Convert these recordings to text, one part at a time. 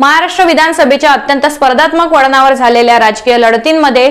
महाराष्ट्र विधानसभेच्या अत्यंत स्पर्धात्मक वळणावर झालेल्या राजकीय लढतींमध्ये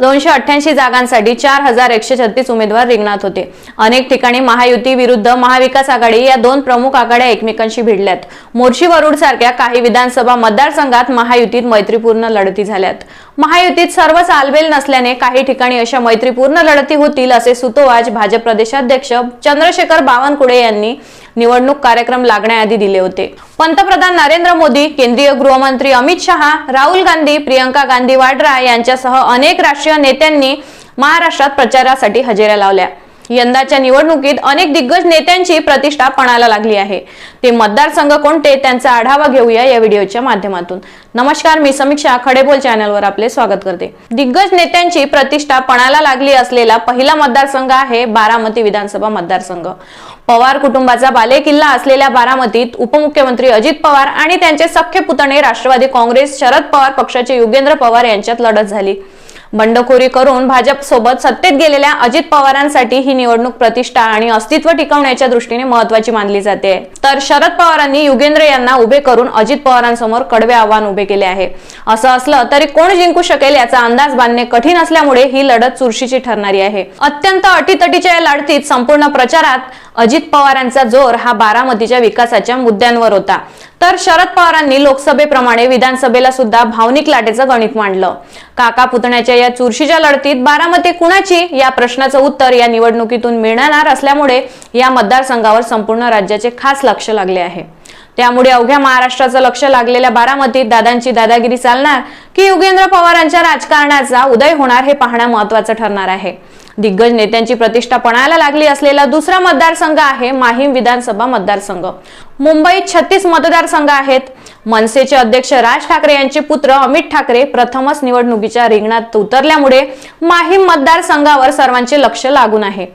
दोनशे अठ्ठ्याऐंशी जागांसाठी चार हजार एकशे छत्तीस उमेदवार रिंगणात होते. अनेक ठिकाणी महायुती विरुद्ध महाविकास आघाडी या दोन प्रमुख आघाड्या एकमेकांशी भिडल्यात. मोर्शी वरुड सारख्या काही विधानसभा मतदारसंघात महायुतीत मैत्रीपूर्ण लढती झाल्यात. महायुतीत सर्व चालबेल नसल्याने काही ठिकाणी अशा मैत्रीपूर्ण लढती होतील असे सुतोवाच भाजप प्रदेशाध्यक्ष चंद्रशेखर बावनकुळे यांनी निवडणूक कार्यक्रम लागण्याआधी दिले होते. पंतप्रधान नरेंद्र मोदी केंद्रीय गृहमंत्री अमित शहा राहुल गांधी प्रियंका गांधी वाड्रा यांच्यासह अनेक राष्ट्रीय नेत्यांनी महाराष्ट्रात प्रचारासाठी हजेऱ्या लावल्या. यंदाच्या निवडणुकीत अनेक दिग्गज नेत्यांची प्रतिष्ठा पणाला लागली आहे. ते मतदारसंघ कोणते त्यांचा आढावा घेऊया या व्हिडिओच्या माध्यमातून. नमस्कार मी समीक्षा खडेबोल चॅनलवर आपले स्वागत करते. दिग्गज नेत्यांची प्रतिष्ठा पणाला लागली असलेला पहिला मतदारसंघ आहे बारामती विधानसभा मतदारसंघ. पवार कुटुंबाचा बालेकिल्ला असलेल्या बारामतीत उपमुख्यमंत्री अजित पवार आणि त्यांचे सख्य पुतणे राष्ट्रवादी काँग्रेस शरद पवार पक्षाचे युगेंद्र पवार यांच्यात लढत झाली. बंडखोरी करून भाजप सोबत सत्तेत गेलेल्या अजित पवारांसाठी ही निवडणूक प्रतिष्ठा आणि अस्तित्व टिकवण्याच्या दृष्टीने महत्वाची मानली जाते. तर शरद पवारांनी युगेंद्र यांना उभे करून अजित पवारांसमोर कडवे आव्हान उभे केले आहे. असं असलं तरी कोण जिंकू शकेल याचा अंदाज बांधणे कठीण असल्यामुळे ही लढत चुरशीची ठरणारी आहे. अत्यंत अटीतटीच्या या लढतीत संपूर्ण प्रचारात अजित पवारांचा जोर हा बारामतीच्या विकासाच्या मुद्द्यांवर होता. तर शरद पवारांनी लोकसभेप्रमाणे विधानसभेला सुद्धा भावनिक लाटेचं गणित मांडलं. काका पुतण्याच्या या चुरशीच्या लढतीत बारामती कुणाची? या प्रश्नाचं उत्तर या निवडणुकीतून मिळणार असल्यामुळे या मतदारसंघावर संपूर्ण राज्याचे खास लक्ष लागले आहे. त्यामुळे अवघ्या महाराष्ट्राचं लक्ष लागलेल्या बारामतीत दादांची दादागिरी चालणार की युगेंद्र पवारांच्या राजकारणाचा उदय होणार हे पाहणं महत्वाचं ठरणार आहे. दिग्गज नेत्यांची प्रतिष्ठा पणायला लागली असलेला दुसरा मतदारसंघ आहे माहीम विधानसभा मतदारसंघ. मुंबईत छत्तीस मतदारसंघ आहेत. मनसेचे अध्यक्ष राज ठाकरे यांचे पुत्र अमित ठाकरे प्रथमच निवडणुकीच्या रिंगणात उतरल्यामुळे माहीम मतदारसंघावर सर्वांचे लक्ष लागून आहे.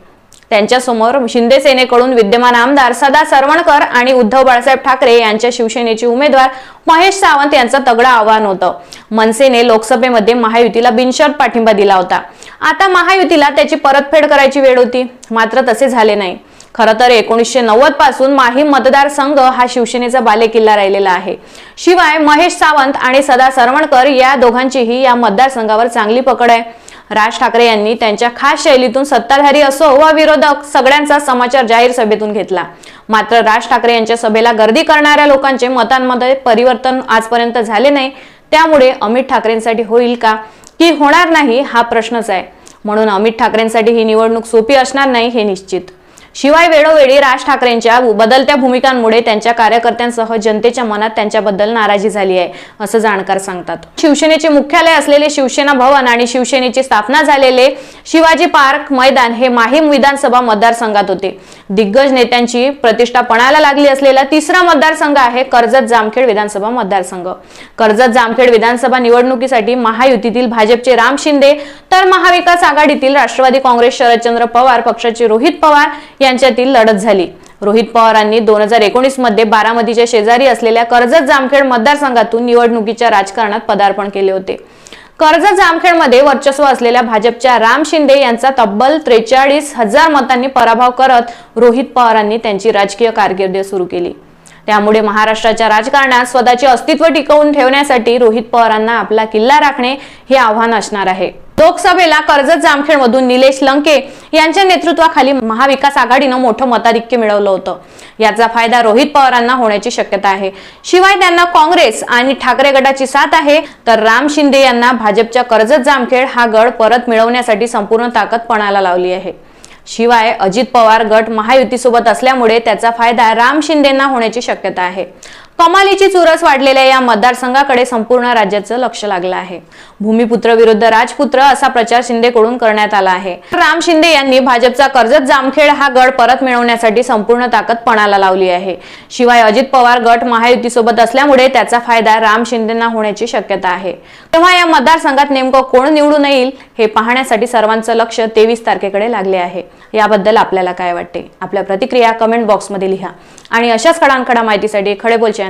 त्यांच्यासमोर शिंदे सेनेकडून विद्यमान आमदार सदा सरवणकर आणि उद्धव बाळासाहेब ठाकरे यांच्या शिवसेनेचे उमेदवार महेश सावंत यांचं तगडं आव्हान होतं. मनसेने लोकसभेमध्ये महायुतीला बिनशर्त पाठिंबा दिला होता. आता महायुतीला त्याची परतफेड करायची वेळ होती. मात्र तसे झाले नाही. खरं तर एकोणीसशे नव्वदपासून माहीम मतदारसंघ हा शिवसेनेचा बालेकिल्ला राहिलेला आहे. शिवाय महेश सावंत आणि सदा सरवणकर या दोघांचीही या मतदारसंघावर चांगली पकड आहे. राज ठाकरे यांनी त्यांच्या खास शैलीतून सत्ताधारी असो वा विरोधक सगळ्यांचा समाचार जाहीर सभेतून घेतला. मात्र राज ठाकरे यांच्या सभेला गर्दी करणाऱ्या लोकांचे मतांमध्ये परिवर्तन आजपर्यंत झाले नाही. त्यामुळे अमित ठाकरेंसाठी होईल का? की होणार नाही हा प्रश्नच आहे. म्हणून अमित ठाकरेंसाठी ही निवडणूक सोपी असणार नाही हे निश्चित. शिवाय वेळोवेळी राज ठाकरेंच्या बदलत्या भूमिकांमुळे त्यांच्या कार्यकर्त्यांसह जनतेच्या मनात त्यांच्याबद्दल नाराजी झाली आहे असं जाणकार सांगतात. शिवसेनेचे मुख्यालय असलेले शिवसेना भवन आणि शिवसेनेची स्थापना झालेले शिवाजी पार्क मैदान हे माहीम विधानसभा मतदारसंघात होते. दिग्गज नेत्यांची प्रतिष्ठा पणाला लागली असलेला तिसरा मतदारसंघ आहे कर्जत जामखेड विधानसभा मतदारसंघ. कर्जत जामखेड विधानसभा निवडणुकीसाठी महायुतीतील भाजपचे राम शिंदे तर महाविकास आघाडीतील राष्ट्रवादी काँग्रेस शरदचंद्र पवार पक्षाचे रोहित पवार यांच्यातील लढत झाली. रोहित पवारांनी दोन हजार एकोणीसमध्ये बारामतीच्या शेजारी असलेल्या कर्जत जामखेड मतदारसंघातून निवडणुकीच्या राजकारणात पदार्पण केले होते. कर्जत जामखेडमध्ये वर्चस्व असलेल्या भाजपच्या राम शिंदे यांचा तब्बल त्रेचाळीस हजार मतांनी पराभव करत रोहित पवारांनी त्यांची राजकीय कारकीर्द सुरू केली. त्यामुळे महाराष्ट्राच्या राजकारणात स्वतःचे अस्तित्व टिकवून ठेवण्यासाठी रोहित पवारांना आपला किल्ला राखणे हे आव्हान असणार आहे. लोकसभेला कर्जत जामखेडमधून निलेश लंके यांच्या नेतृत्वाखाली महाविकास आघाडीनं मोठं मताधिक्य मिळवलं होतं. याचा फायदा रोहित पवारांना होण्याची शक्यता आहे. शिवाय त्यांना काँग्रेस आणि ठाकरे गटाची साथ आहे तर राम शिंदे यांना भाजपच्या कर्जत जामखेड हा गड परत मिळवण्यासाठी संपूर्ण ताकद पणाला लावली आहे. शिवाय अजित पवार गट महायुतीसोबत असल्यामुळे त्याचा फायदा राम शिंदेना होण्याची शक्यता आहे. कमालीची चुरस वाढलेल्या या मतदारसंघाकडे संपूर्ण राज्याचं लक्ष लागलं आहे. भूमिपुत्र विरुद्ध राजपुत्र असा प्रचार शिंदेकडून करण्यात आला आहे. राम शिंदे यांनी भाजपचा कर्जत जामखेड हा गड परत मिळवण्यासाठी संपूर्ण ताकद पणाला लावली आहे. शिवाय अजित पवार गट महायुतीसोबत असल्यामुळे त्याचा फायदा राम शिंदेना होण्याची शक्यता आहे. तेव्हा या मतदारसंघात नेमकं कोण निवडून येईल हे पाहण्यासाठी सर्वांचं लक्ष तेवीस तारखेकडे लागले आहे. याबद्दल आपल्याला काय वाटते? आपल्या प्रतिक्रिया कमेंट बॉक्समध्ये लिहा. आणि अशाच खडांखडा माहितीसाठी खडे बोलच्या